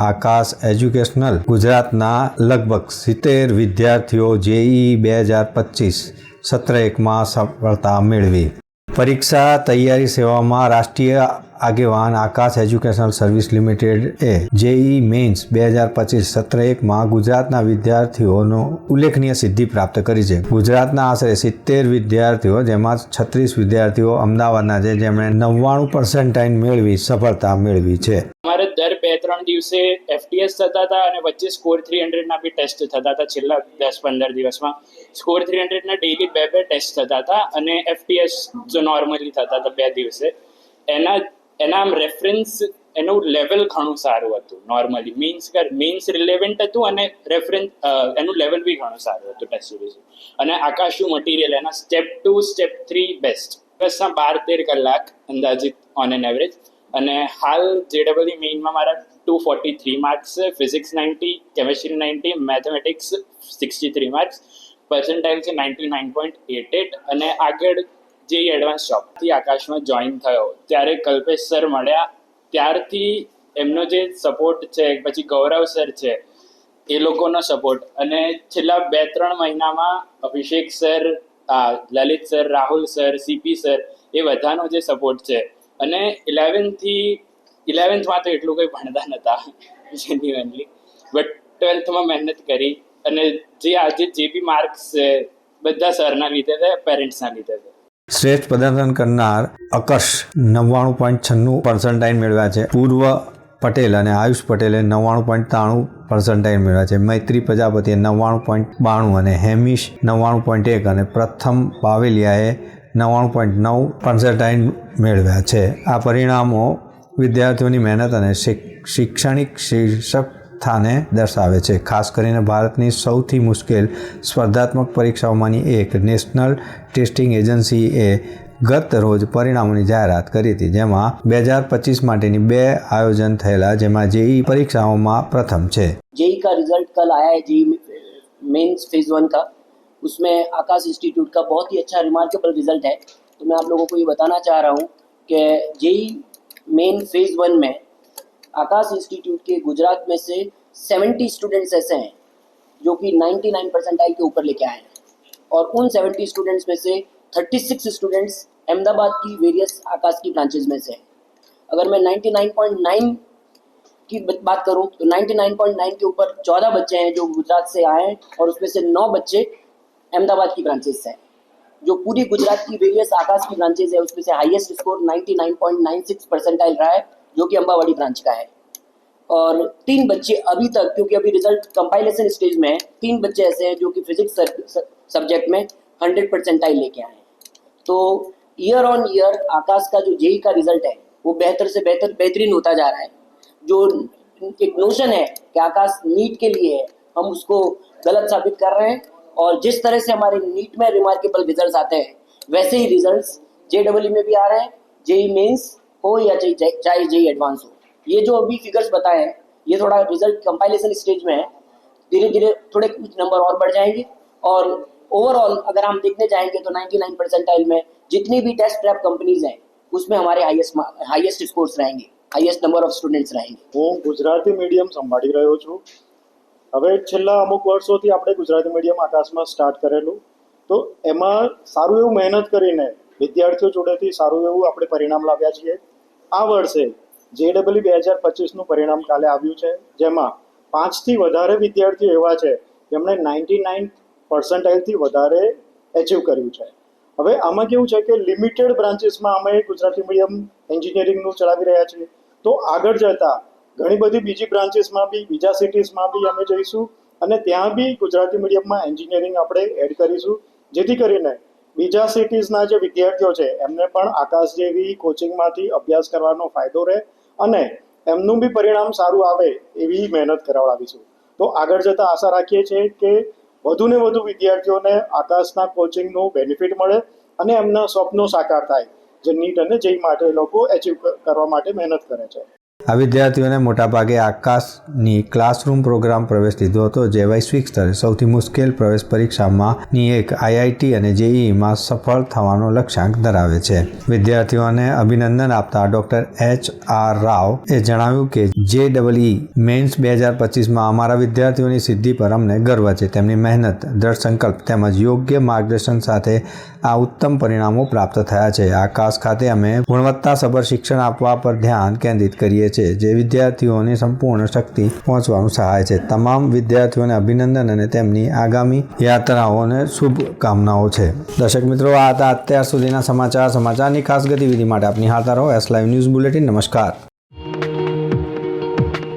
આકાશ educational ગુજરાતના લગભગ સિત્તેર વિદ્યાર્થીઓ જેઈ બે હજાર પચીસ સત્ર એકમાં સફળતા મેળવી. પરીક્ષા તૈયારી સેવામાં રાષ્ટ્રીય આગેવાન આકાશ એજ્યુકેશનલ સર્વિસ લિમિટેડ એ જેઈ મેન્સ બે હજાર પચીસ સત્ર એકમાં ગુજરાતના વિદ્યાર્થીઓનો ઉલ્લેખનીય સિદ્ધિ પ્રાપ્ત કરી છે. ગુજરાતના આશરે સિત્તેર વિદ્યાર્થીઓ, જેમાં છત્રીસ વિદ્યાર્થીઓ અમદાવાદના છે, જેમણે નવ્વાણું પર્સન્ટાઇન મેળવી સફળતા મેળવી છે. દર બે ત્રણ દિવસે એફટીએસ થતા હતા અને વચ્ચે સ્કોર થ્રી હંડ્રેડના બી ટેસ્ટ થતા હતા છેલ્લા દસ પંદર દિવસમાં. સ્કોર થ્રી હંડ્રેડના ડેઇલી બે બે ટેસ્ટ થતા હતા અને એફટીએસ જો નોર્મલી થતા હતા બે દિવસે, એના એના આમ રેફરન્સ એનું લેવલ ઘણું સારું હતું નોર્મલી મીન્સ કર મીન્સ રિલેવન્ટ હતું અને રેફરન્સ એનું લેવલ બી ઘણું સારું હતું ટેસ્ટ સિરીઝ અને આકાશનું મટીરિયલ એના step two step three best બસના બાર તેર કલાક અંદાજિત ઓન એન એવરેજ અને હાલ જેડબલઈ મેઇનમાં મારા ટુ ફોર્ટી થ્રી માર્ક્સ છે physics ninety chemistry ninety mathematics sixty three marks percentile છે ninety nine point eight eight અને આગળ જે એડવાન્સ જોબથી આકાશમાં જોઈન થયો, ત્યારે કલ્પેશ સર મળ્યા. ત્યારથી એમનો જે સપોર્ટ છે, પછી ગૌરવ સર છે, એ લોકોનો સપોર્ટ અને છેલ્લા બે ત્રણ મહિનામાં Abhishek sir Lalit sir Rahul sir CP sir એ બધાનો જે સપોર્ટ છે અને ઇલેવન્થથી ઇલેવન્થમાં તો એટલું કંઈ ભણતા નહોતા જેન્યુઅનલી બટ ટ્વેલ્થમાં મહેનત કરી અને જે આજે જે બી માર્ક્સ છે, બધા સરના લીધે છે પેરેન્ટ્સના લીધે છે. શ્રેષ્ઠ પ્રદર્શન કરનાર અકર્ષ નવ્વાણું પોઈન્ટ છન્નું પર્સન્ટાઇન મેળવ્યા છે. પૂર્વ પટેલ અને આયુષ પટેલે નવ્વાણું પોઈન્ટ ત્રાણું પર્સન્ટાઇન મેળવ્યા છે. મૈત્રી પ્રજાપતિએ નવ્વાણું પોઈન્ટ બાણું અને હેમિશ નવ્વાણું પોઈન્ટ એક અને પ્રથમ બાવેલિયાએ નવ્વાણું પોઈન્ટ નવ પંચટાઈન મેળવ્યા છે. આ પરિણામો વિદ્યાર્થીઓની મહેનત અને શૈક્ષણિક શીર્ષક સ્થાને દર્શાવે છે. ખાસ કરીને ભારતની સૌથી મુશ્કેલ સ્પર્ધાત્મક પરીક્ષાઓમાંની એક નેશનલ ટેસ્ટિંગ એજન્સીએ ગત રોજ પરિણામોની જાહેરાત કરી હતી, જેમાં બે હજાર પચીસ માટેની બે આયોજન થયેલા, જેમાં જેઈ પરીક્ષાઓમાં પ્રથમ છે. જેઈ કા રિઝલ્ટ કલ આયા જેઈ મેન્સ ફેઝ वन કા. उसमें आकाश इंस्टीट्यूट का बहुत ही अच्छा रिमार्केबल रिज़ल्ट है। तो मैं आप लोगों को ये बताना चाह रहा हूँ कि जेई मेन फ़ेज़ वन में आकाश इंस्टीट्यूट के गुजरात में से 70 स्टूडेंट्स ऐसे हैं, जो कि 99 परसेंटाइल के ऊपर लेके आए हैं। और उन 70 स्टूडेंट्स में से 36 स्टूडेंट्स अहमदाबाद की वेरियस आकाश की ब्रांचेज में से हैं। अगर मैं 99.9 की बात करूँ तो 99.9 के ऊपर 14 बच्चे हैं जो गुजरात से आए हैं और उसमें से 9 बच्चे अहमदाबाद की ब्रांचेज से हैं। जो पूरी गुजरात की वेरियस आकाश की ब्रांचेज है, उसमें से हाईएस्ट स्कोर 99.96 परसेंटाइल रहा है, जो कि अम्बावाड़ी ब्रांच का है। और तीन बच्चे अभी तक, क्योंकि अभी रिज़ल्ट कंपाइलेशन स्टेज में है, तीन बच्चे ऐसे हैं जो कि फिजिक्स सब्जेक्ट में हंड्रेड परसेंटाइल लेके आए हैं। तो ईयर ऑन ईयर आकाश का जो जेई का रिज़ल्ट है, वो बेहतर से बेहतर, बेहतरीन होता जा रहा है। जो एक नोशन है कि आकाश नीट के लिए है, हम उसको गलत साबित कर रहे हैं और जिस तरह से हमारे नीट में रिमार्केबल रिजल्ट्स आते हैं वैसे ही रिजल्ट्स जे डब्ल्यू में भी आ रहे हैं जेई मेंस हो या चाहे चाहे जेई एडवांस हो ये जो अभी फिगर्स बताए हैं ये थोड़ा रिजल्ट कंपाइलेशन स्टेज में है धीरे धीरे थोड़े कुछ नंबर और बढ़ जाएंगे और ओवरऑल अगर हम देखने जाएंगे तो 99 परसेंटाइल में जितनी भी टेस्ट प्रैप कंपनीज हैं उसमें हमारे हाईएस्ट हाईएस्ट स्कोर्स रहेंगे हाईएस्ट नंबर ऑफ स्टूडेंट्स रहेंगे હું ગુજરાતી મીડિયમ સંભાળી રહ્યો છું હવે છેલ્લા અમુક વર્ષોથી આપણે ગુજરાતી મીડિયમ આકાશમાં સ્ટાર્ટ કરેલું. તો એમાં સારું એવું મહેનત કરીને વિદ્યાર્થીઓ જોડેથી સારું એવું આપણે પરિણામ લાવ્યા છીએ. આ વર્ષે જે ડબલ્યુ બે હજાર પચીસનું પરિણામ કાલે આવ્યું છે, જેમાં પાંચથી વધારે વિદ્યાર્થીઓ એવા છે જેમણે નાઇન્ટી નાઇન પર્સન્ટાઇલથી વધારે એચીવ કર્યું છે. હવે આમાં કેવું છે કે લિમિટેડ બ્રાન્ચીસમાં અમે ગુજરાતી મીડિયમ એન્જિનિયરિંગનું ચલાવી રહ્યા છીએ. તો આગળ જતાં ઘણી બધી બીજી બ્રાન્ચીસમાં બી, બીજા સિટીઝમાં બી અમે જઈશું. અને ત્યાં બી ગુજરાતી મીડિયમમાં એન્જિનિયરિંગ આપણે એડ કરીશું. જેથી કરીને બીજા સિટીઝના જે વિદ્યાર્થીઓ છે, એમને પણ આકાશ જેવી કોચિંગમાંથી અભ્યાસ કરવાનો ફાયદો રહે અને એમનું બી પરિણામ સારું આવે એવી મહેનત કરાવડાવીશું. તો આગળ જતાં આશા રાખીએ છીએ કે વધુને વધુ વિદ્યાર્થીઓને આકાશના કોચિંગનું બેનિફિટ મળે અને એમના સ્વપ્નો સાકાર થાય, જે નીટ અને જેઈ માટે લોકો એચીવ કરવા માટે મહેનત કરે છે. આ વિદ્યાર્થીઓને મોટાભાગે આકાશની ક્લાસરૂમ પ્રોગ્રામ પ્રવેશ લીધો હતો, જે વૈશ્વિક સ્તરે સૌથી મુશ્કેલ પ્રવેશ પરીક્ષામાંની એક આઈઆઈટી અને જેઈઈમાં સફળ થવાનો લક્ષ્યાંક ધરાવે છે. વિદ્યાર્થીઓને અભિનંદન આપતા ડોક્ટર એચ આર રાવ એ જણાવ્યું કે જે ડબલઈ મેન્સ બે હજાર પચીસમાં અમારા વિદ્યાર્થીઓની સિદ્ધિ પર અમને ગર્વ છે. તેમની મહેનત, દ્રઢ સંકલ્પ તેમજ યોગ્ય માર્ગદર્શન સાથે આ ઉત્તમ પરિણામો પ્રાપ્ત થયા છે. આકાશ ખાતે અમે ગુણવત્તાસભર શિક્ષણ આપવા પર ધ્યાન કેન્દ્રિત કરીએ છીએ, જે વિદ્યાર્થીઓની સંપૂર્ણ શક્તિ પહોંચવાનું સહાય છે. તમામ વિદ્યાર્થીઓને અભિનંદન અને તેમની આગામી યાત્રાઓને શુભકામનાઓ છે. દર્શક મિત્રો, આ હતા અત્યાર સુધીના સમાચાર. સમાચારની ખાસ ગતિવિધિ માટે આપની હાથ રહો એસ લાઈવ ન્યૂઝ બુલેટિન. નમસ્કાર.